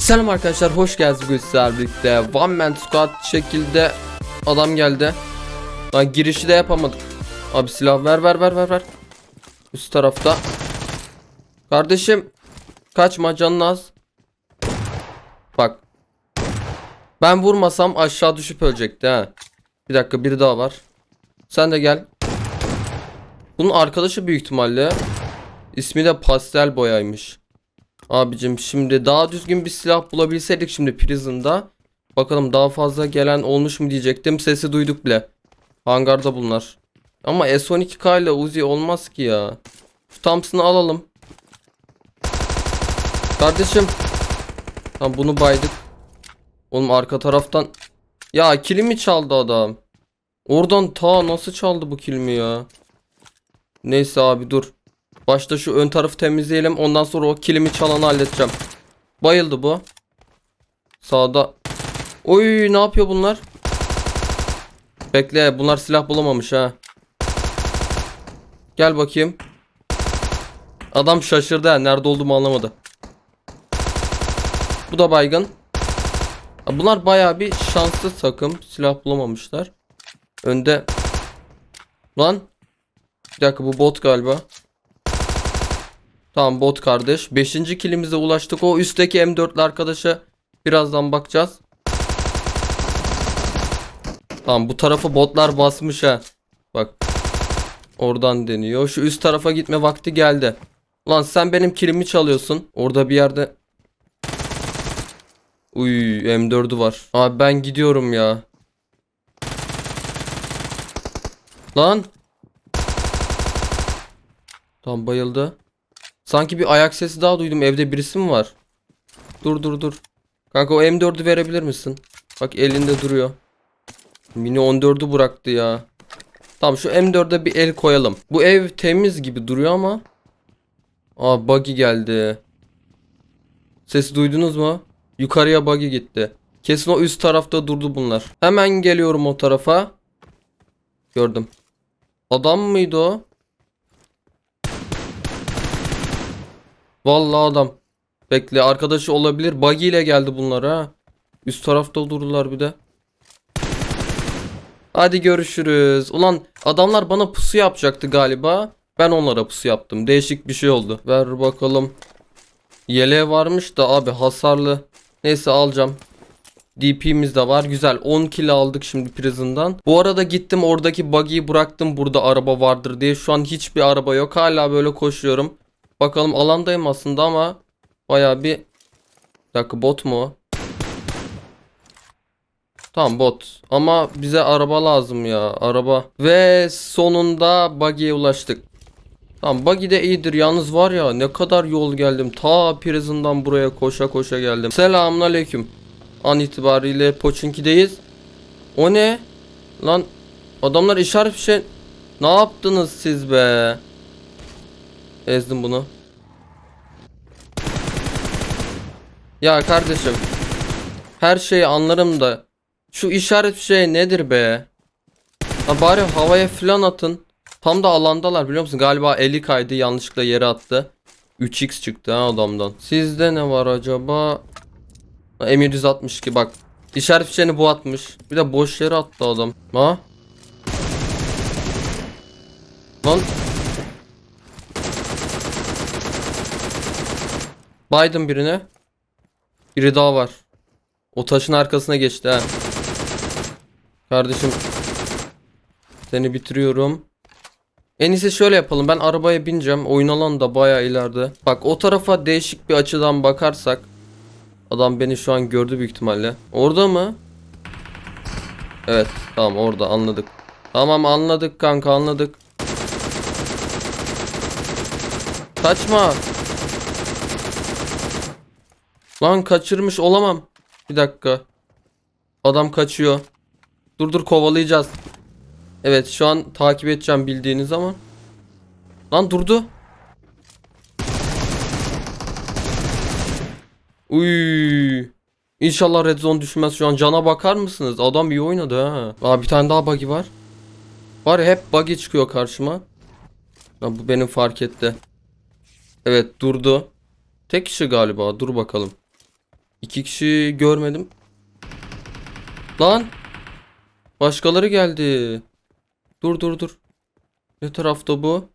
Selam arkadaşlar hoş geldiniz bugün sizlerle birlikte. One Man Squad şekilde adam geldi. Lan girişi de yapamadık. Abi silah ver ver ver ver ver. Üst tarafta. Kardeşim Kaçma canın az. Bak. Ben vurmasam aşağı düşüp ölecekti ha. Bir dakika biri daha var. Sen de gel. Bunun arkadaşı büyük ihtimalle İsmi de pastel boyaymış Abicim şimdi daha düzgün bir silah bulabilseydik şimdi Prison'da. Bakalım daha fazla gelen olmuş mu diyecektim. Sesi duyduk bile. Hangarda bunlar. Ama S12K ile Uzi olmaz ki ya. Şu Thompson'ı alalım. Kardeşim. Tamam bunu baydık. Oğlum arka taraftan. Ya kilimi çaldı adam. Oradan ta nasıl çaldı bu kilimi ya. Neyse abi dur. Başta şu ön tarafı temizleyelim. Ondan sonra o kilimi çalanı halledeceğim. Bayıldı bu. Sağda. Oy ne yapıyor bunlar? Bekle bunlar silah bulamamış ha. Gel bakayım. Adam şaşırdı ha. Nerede olduğumu anlamadı. Bu da baygın. Bunlar bayağı bir şanslı takım. Silah bulamamışlar. Önde. Lan. Bir dakika bu bot galiba. Tamam bot kardeş. Beşinci kilimize ulaştık. O üstteki M4'lü arkadaşa birazdan bakacağız. Tamam bu tarafı botlar basmış ha. Bak. Oradan deniyor. Şu üst tarafa gitme vakti geldi. Lan sen benim kilimi çalıyorsun. Orada bir yerde. Uy M4'ü var. Abi ben gidiyorum ya. Lan. Tam bayıldı. Sanki bir ayak sesi daha duydum. Evde birisi mi var? Dur dur dur. Kanka o M4'ü verebilir misin? Bak elinde duruyor. Mini 14'ü bıraktı ya. Tamam şu M4'e bir el koyalım. Bu ev temiz gibi duruyor ama. Aa buggy geldi. Sesi duydunuz mu? Yukarıya buggy gitti. Kesin o üst tarafta durdu bunlar. Hemen geliyorum o tarafa. Gördüm. Adam mıydı o? Vallahi adam. Bekle arkadaşı olabilir. Buggy ile geldi bunlar ha. Üst tarafta durdular bir de. Hadi görüşürüz. Ulan adamlar bana pusu yapacaktı galiba. Ben onlara pusu yaptım. Değişik bir şey oldu. Ver bakalım. Yeleğe varmış da abi hasarlı. Neyse alacağım. DP'miz de var. Güzel. 10 kill aldık şimdi prison'dan. Bu arada gittim oradaki buggy'yi bıraktım. Burada araba vardır diye. Şu an hiçbir araba yok. Hala böyle koşuyorum. Bakalım alandayım aslında ama baya bir... bir dakika bot mu o? Tamam bot. Ama bize araba lazım ya. Araba. Ve sonunda buggy'e ulaştık. Tamam buggy de iyidir. Yalnız var ya ne kadar yol geldim. Ta Prison'dan buraya koşa koşa geldim. Selamun aleyküm. An itibariyle Poçinki'deyiz. O ne? Lan adamlar işaret bir şey... Ne yaptınız siz be? Ezdim bunu. Ya kardeşim. Her şeyi anlarım da. Şu işaret şey nedir be? Ha bari havaya filan atın. Tam da alandalar biliyor musun? Galiba 50 kaydı yanlışlıkla yere attı. 3x çıktı ha adamdan. Sizde ne var acaba? Ha, M762 bak. İşaret fişeğini bu atmış. Bir de boş yere attı adam. Ha? Lan Baydım birine. Biri daha var. O taşın arkasına geçti ha. Kardeşim. Seni bitiriyorum. En iyisi şöyle yapalım. Ben arabaya bineceğim. Oyun alanı da baya ileride. Bak o tarafa değişik bir açıdan bakarsak. Adam beni şu an gördü büyük ihtimalle. Orada mı? Evet. Tamam orada anladık. Tamam anladık kanka anladık. Kaçma. Lan kaçırmış olamam. Bir dakika. Adam kaçıyor. Dur dur kovalayacağız. Evet şu an takip edeceğim bildiğiniz ama. Lan durdu. Uy. İnşallah red zone düşmez şu an. Cana bakar mısınız? Adam iyi oynadı ha. Aa bir tane daha buggy var. Var ya hep buggy çıkıyor karşıma. Ha, bu benim fark etti. Evet durdu. Tek kişi galiba. Dur bakalım. İki kişi görmedim. Lan. Başkaları geldi. Dur dur dur. Ne tarafta bu?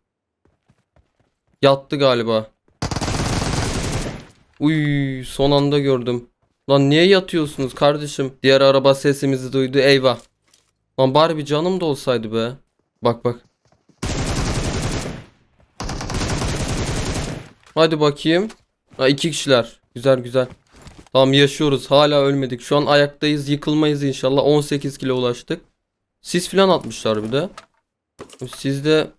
Yattı galiba. Uy son anda gördüm. Lan niye yatıyorsunuz kardeşim? Diğer araba sesimizi duydu. Eyvah. Lan bari bir canım da olsaydı be. Bak bak. Hadi bakayım. Ha, iki kişiler. Güzel güzel. Tamam yaşıyoruz. Hala ölmedik. Şu an ayaktayız. Yıkılmayız inşallah. 18 kilo ulaştık. Sis filan atmışlar bir de. Sizde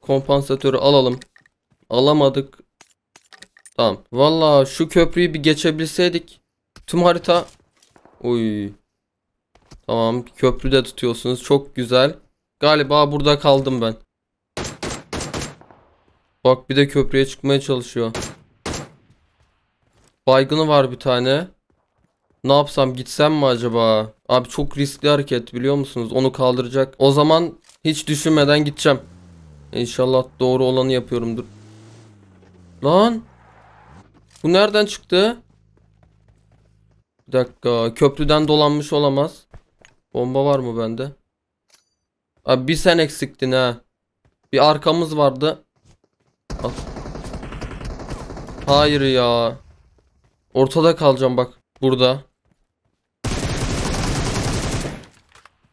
kompansatörü alalım. Alamadık. Tamam. Valla şu köprüyü bir geçebilseydik. Tüm harita. Uy. Tamam. Köprüde tutuyorsunuz. Çok güzel. Galiba burada kaldım ben. Bak bir de köprüye çıkmaya çalışıyor. Baygını var bir tane. Ne yapsam gitsem mi acaba? Abi çok riskli hareket biliyor musunuz? Onu kaldıracak. O zaman hiç düşünmeden gideceğim. İnşallah doğru olanı yapıyorumdur. Lan. Bu nereden çıktı? Bir dakika. Köprüden dolanmış olamaz. Bomba var mı bende? Abi bir sen eksiktin ha. Bir arkamız vardı. Al. Hayır ya. Ortada kalacağım bak. Burada.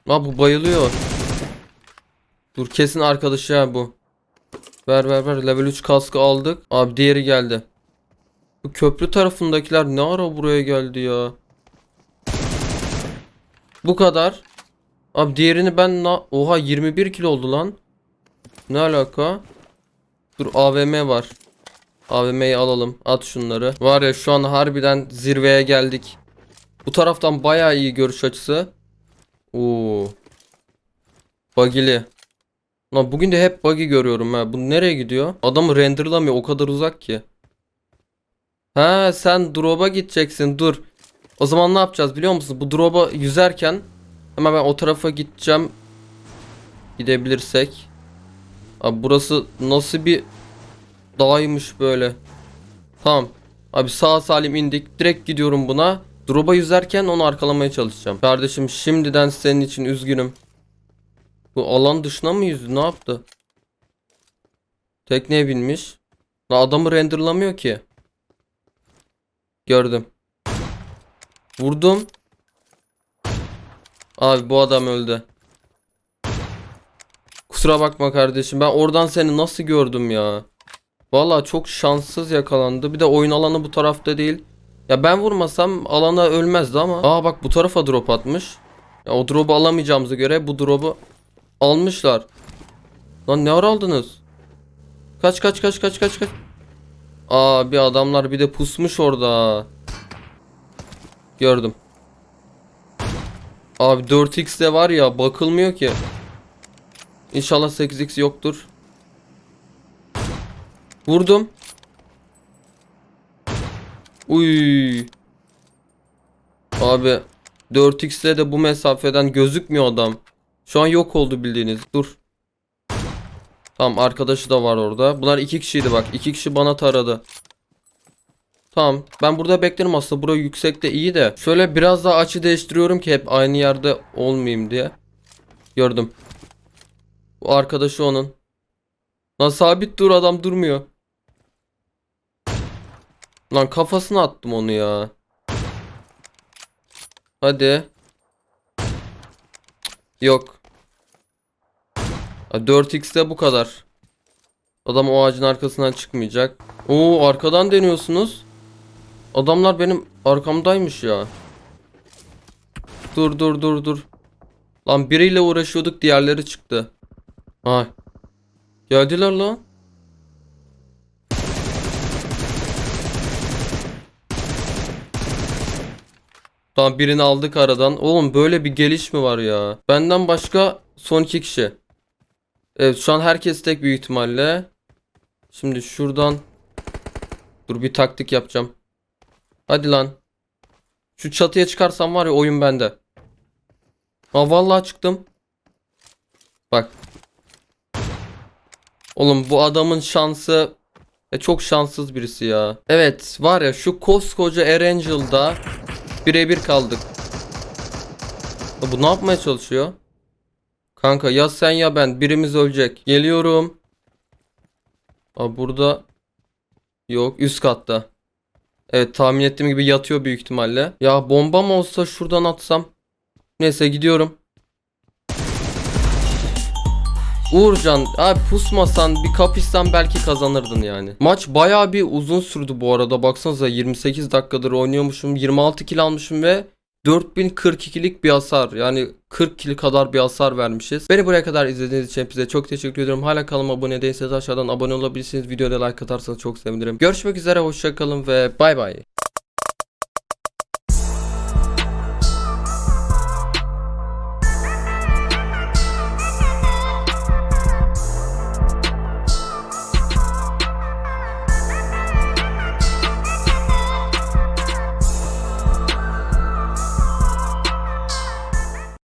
Ha bu bayılıyor. Dur kesin arkadaşı ya bu. Ver ver ver. Level 3 kaskı aldık. Abi diğeri geldi. Bu köprü tarafındakiler ne ara buraya geldi ya? Bu kadar. Abi diğerini ben na Oha 21 kilo oldu lan. Ne alaka? Dur AVM var. AVM'yi alalım. At şunları. Var ya şu an harbiden zirveye geldik. Bu taraftan bayağı iyi görüş açısı. Oo. Buggy'li. Lan bugün de hep buggy görüyorum ha. Bu nereye gidiyor? Adamı renderlamıyor o kadar uzak ki. Ha sen drop'a gideceksin. Dur. O zaman ne yapacağız biliyor musun? Bu drop'a yüzerken hemen ben o tarafa gideceğim. Gidebilirsek. Abi burası nasıl bir dağymış böyle. Tamam. Abi sağ salim indik. Direkt gidiyorum buna. Drop'a yüzerken onu arkalamaya çalışacağım. Kardeşim şimdiden senin için üzgünüm. Bu alan dışına mı yüzdü? Ne yaptı? Tekneye binmiş. Lan adamı renderlamıyor ki. Gördüm. Vurdum. Abi bu adam öldü. Kusura bakma kardeşim. Ben oradan seni nasıl gördüm ya? Valla çok şanssız yakalandı. Bir de oyun alanı bu tarafta değil. Ya ben vurmasam alana ölmezdi ama. Aa bak bu tarafa drop atmış. Ya o drop'u alamayacağımıza göre bu drop'u almışlar. Lan ne ara aldınız? Kaç kaç kaç kaç kaç kaç. Aa bir adamlar bir de pusmuş orada. Gördüm. Abi 4x de var ya bakılmıyor ki. İnşallah 8x yoktur. Vurdum. Uy. Abi 4x'le de bu mesafeden gözükmüyor adam. Şu an yok oldu bildiğiniz. Dur. Tamam arkadaşı da var orada. Bunlar iki kişiydi bak. İki kişi bana taradı. Tamam. Ben burada beklerim aslında. Bura yüksekte iyi de. Şöyle biraz daha açı değiştiriyorum ki hep aynı yerde olmayayım diye. Gördüm. Bu arkadaşı onun. Lan sabit dur adam durmuyor. Lan kafasına attım onu ya. Hadi. Yok. 4x'te bu kadar. Adam o ağacın arkasından çıkmayacak. Oo arkadan deniyorsunuz. Adamlar benim arkamdaymış ya. Dur dur dur dur. Lan biriyle uğraşıyorduk diğerleri çıktı. Ay. Geldiler lan. Tamam birini aldık aradan. Oğlum böyle bir geliş mi var ya? Benden başka son iki kişi. Evet şu an herkes tek büyük ihtimalle. Şimdi şuradan. Dur bir taktik yapacağım. Hadi lan. Şu çatıya çıkarsam var ya oyun bende. Ha vallahi çıktım. Bak. Oğlum bu adamın şansı E çok şanssız birisi ya. Evet var ya şu koskoca Erangel'da birebir kaldık. Bu ne yapmaya çalışıyor? Kanka ya sen ya ben birimiz ölecek. Geliyorum. Abi burada yok üst katta. Evet tahmin ettiğim gibi yatıyor büyük ihtimalle. Ya bombam olsa şuradan atsam. Neyse gidiyorum. Uğurcan abi pusmasan bir kapışsan belki kazanırdın yani. Maç bayağı bir uzun sürdü bu arada. Baksanıza 28 dakikadır oynuyormuşum. 26 kill almışım ve 4042'lik bir hasar. Yani 40 kill kadar bir hasar vermişiz. Beni buraya kadar izlediğiniz için hepinize çok teşekkür ediyorum. Hala kanalıma abone değilseniz aşağıdan abone olabilirsiniz. Videoda like atarsanız çok sevinirim. Görüşmek üzere hoşçakalın ve bay bay.